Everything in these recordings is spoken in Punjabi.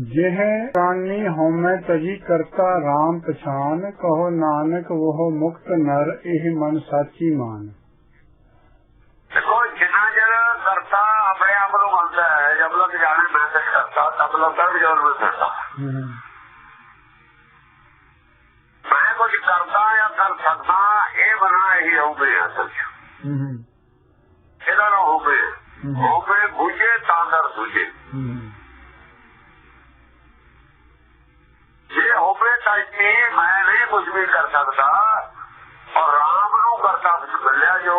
ਜਿਹ ਪ੍ਰਾਨੀ ਹਉਮੈ ਤਜੀ ਕਰਤਾ RAM ਪਛਾਨ ਕਹੋ ਨਾਨਕ ਉਹ ਮੁਕਤ ਨਰ ਇਹ ਮਨ ਸਾਚੀ ਮਾਨ। ਦੇਖੋ ਜਿੰਨਾ ਚਿਰ ਕਰਤਾ ਆਪਣੇ ਆਪ ਨੂੰ ਮੰਨਦਾ ਹੈ ਜਦ ਤੱਕ ਜਾਣੇ ਮੈਂ ਤੇ ਕਰਤਾ ਤਬ ਤੱਕ ਜੋਰ ਮੈਂ ਕਰਤਾ। ਮੈਂ ਕੁਝ ਕਰਦਾ ਜਾਂ ਕਰ ਸਕਦਾ ਇਹ ਬਣਾ ਇਹੀ ਹੋਵੇ ਅਸਲ ਚ ਇਹਦਾ ਨਾ ਹੋਵੇ। ਹੋਵੇ ਬੁਝੇ ਤਾਂ ਦਰ ਸੁਝੇ ਜੇ ਕਰਕੇ ਮੈਂ ਨਹੀਂ ਕੁਝ ਵੀ ਕਰ ਸਕਦਾ ਔਰ ਰਾਮ ਨੂੰ ਕਰਤਾ ਵਿੱਚ ਮਿਲਿਆ ਜੋ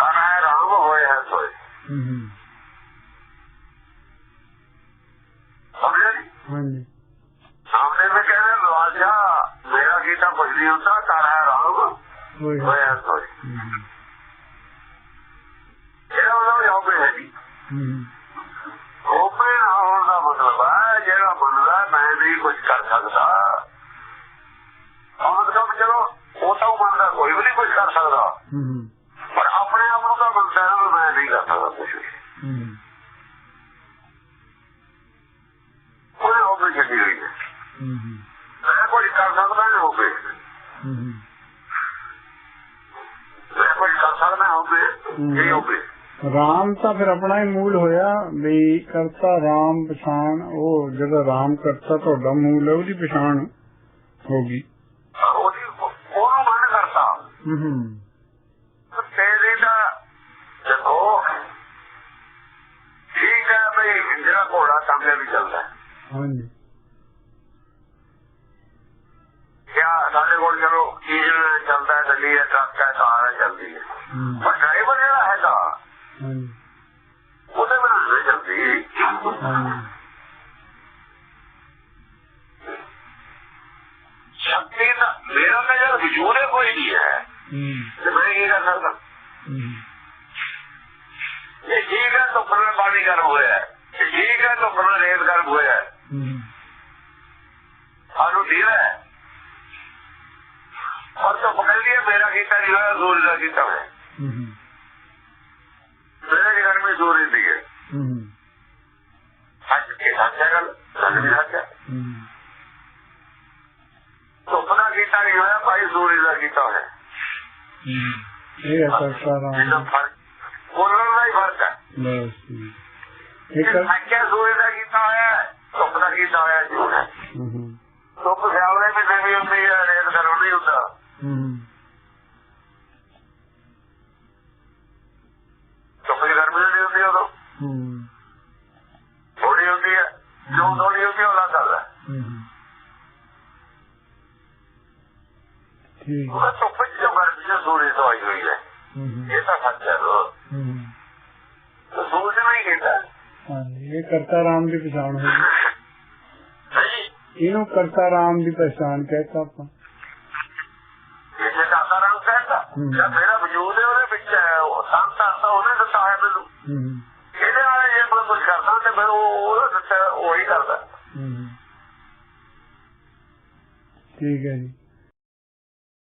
ਹੈ ਰਾਮ ਹੋਏ ਹੈ ਸੋਏ। ਹਾਂਜੀ। ਸਾਹਮਣੇ ਵੀ ਕਹਿੰਦੇ ਰਾਜਾ ਮੇਰਾ ਗੀਤਾ ਕੁਝ ਨਹੀਂ ਹੁੰਦਾ ਕਰ ਹੈ ਰਾਮ ਹੋਇਆ ਸੋਏ। ਇਹ ਉਹਨਾਂ ਨੂੰ ਹੋਵੇ ਹੈ ਜੀ। ਓਪਨ ਹੋਣ ਦਾ ਮਤਲਬ ਹੈ ਜਿਹੜਾ ਬੰਦਾ ਮੈਂ ਵੀ ਕੁਝ ਕਰ ਸਕਦਾ। ਉਹ ਤਾਂ ਉਹ ਮੰਨਦਾ ਕੋਈ ਵੀ ਨਹੀਂ ਕੁਝ ਕਰ ਸਕਦਾ। ਪਰ ਆਪਣੇ ਆਪ ਨੂੰ ਤਾਂ ਹੈ ਵੀ ਮੈਂ ਨਹੀਂ ਕਰ ਸਕਦਾ ਕੁਝ ਵੀ। ਕੋਈ ਹੋਵੇ ਛੱਡੀ ਹੋਈ ਹੈ। ਮੈਂ ਕੁਝ ਕਰ ਸਕਦਾ ਨਹੀਂ ਹੋਵੇ। ਮੈਂ ਕੁਝ ਕਰ ਸਕਦਾ ਹੋਵੇ ਇਹ ਹੋਵੇ। ਰਾਮ ਤਾਂ ਫਿਰ ਆਪਣਾ ਹੀ ਮੂਲ ਹੋਇਆ ਵੀ ਕਰਤਾ ਰਾਮ ਪਛਾਣ ਉਹ ਜਿਹੜਾ ਰਾਮ ਕਰਤਾ ਤੁਹਾਡਾ ਮੂਲ ਹੈ ਉਹਦੀ ਪਛਾਣ ਉਹਨੂੰ ਮਨ ਕਰਤਾ ਤੇਰੀ ਦਾ ਦੇਖੋ ਠੀਕ ਹੈ ਬਈ ਜਿਹੜਾ ਘੋੜਾ ਸਾਹਮਣੇ ਵੀ ਚੱਲਦਾ। ਹੈ ਹਾਂਜੀ। ਕਿਆ ਸਾਡੇ ਕੋਲ ਚਲੋ ਇੰਜਨ ਚੱਲਦਾ ਹੈ ਗੱਡੀ ਹੈ ਟਰੱਕ ਹੈ ਕਾਰ ਹੈ ਚੱਲਦੀ ਹੈ। ਪਰ ਡਰਾਈਵਰ ਜਿਹੜਾ ਹੈਗਾ ਉਹਦੇ ਬਿਨਾਂ ਨਹੀਂ ਚੱਲਦੀ। ਸ਼ਕਤੀ ਦਾ ਮੇਰਾ ਤਾਂ ਜਦ ਵਜੂਦ ਹੀ ਕੋਈ ਨਹੀਂ ਹੈ। ਤੇ ਮੈਂ ਕੀ ਕਰ ਸਕਦਾ ਹਮ, ਇਹ ਠੀਕ ਹੈ ਧੁੱਪ ਨਾਲ ਪਾਣੀ ਗਰਮ ਹੋਇਆ ਇਹ ਠੀਕ ਹੈ ਰੇਤ ਗਰਮ ਹੋਇਆ ਸਾਨੂੰ ਠੀਕ ਹੈ। ਕੀਤਾ ਨਹੀਂ ਹੋਇਆ। ਕੀਤਾ ਵਿੱਚ ਸੂਰਜ ਦੀ ਹੈ। ਹਮ, ਅੱਜ ਕੇ ਸੱਚ ਹੈ ਗੱਲ ਗੱਲ ਵੀ ਸੱਚ ਇਹ ਹੈ ਰਾਮ ਫ਼ਰਕ ਉਹਨਾਂ ਦਾ ਹੀ ਫ਼ਰਕ ਹੈ ਬਸ ਜੀ। ਇਹ ਕਰ ਸੱਚੇ ਸੂਰਜ ਦਾ ਕੀਤਾ ਹੋਇਆ ਹੈ, ਧੁੱਪ ਦਾ ਕੀਤਾ ਹੋਇਆ ਹੈ ਹਮ, ਧੁੱਪ ਸਿਆਵਲੇ ਵੀ ਹੁੰਦੀ ਹੈ ਰੇਤ ਗਰਮ ਨਹੀਂ ਹੁੰਦਾ। ਧੁੱਪ ਦੀ ਗਰਮੀ ਨਹੀਂ ਹੁੰਦੀ ਉਦੋਂ। ਥੋੜੀ ਹੁੰਦੀ ਹੈ ਜੋ ਥੋੜੀ ਹੁੰਦੀ ਹੈ ਉਹ ਜਾਂਦਾ ਹਮ। ਠੀਕ ਧੁੱਪ ਜੋ ਸੂਰਜ ਤੋਂ ਆਈ ਹੋਈ ਹੈ। ਇਹ ਤਾਂ ਸੱਚ ਹੈ ਲੋ ਹਮ। ਸੂਰਜ ਨਹੀਂ ਕੀਤਾ। ਹਾਂਜੀ ਇਹ ਕਰਤਾ ਰਾਮ ਦੀ ਪਛਾਣ ਹੋਈ। ਇਹਨੂੰ ਕਰਤਾ ਰਾਮ ਦੀ ਪਛਾਣ ਕਹਿਤਾ ਆਪਾਂ। ਇਹ ਦਾਦਾ ਰੰਗ ਕਹਿੰਦਾ। ਜਾਂ ਮੇਰਾ ਵਜੂਦ ਹੈ ਉਹਦੇ ਵਿੱਚ ਹੈ ਉਹ ਸੰਤਾਂ ਤਾਂ ਉਹਨੇ ਦਿੱਤਾ ਹੈ ਮੈਨੂੰ। ਇਹਦੇ ਨਾਲ ਜੇ ਕੋਈ ਕੁਝ ਕਰਦਾ ਤੇ ਫਿਰ ਉਹ ਦਿੱਤਾ ਉਹੀ ਕਰਦਾ। ਠੀਕ ਹੈ ਜੀ।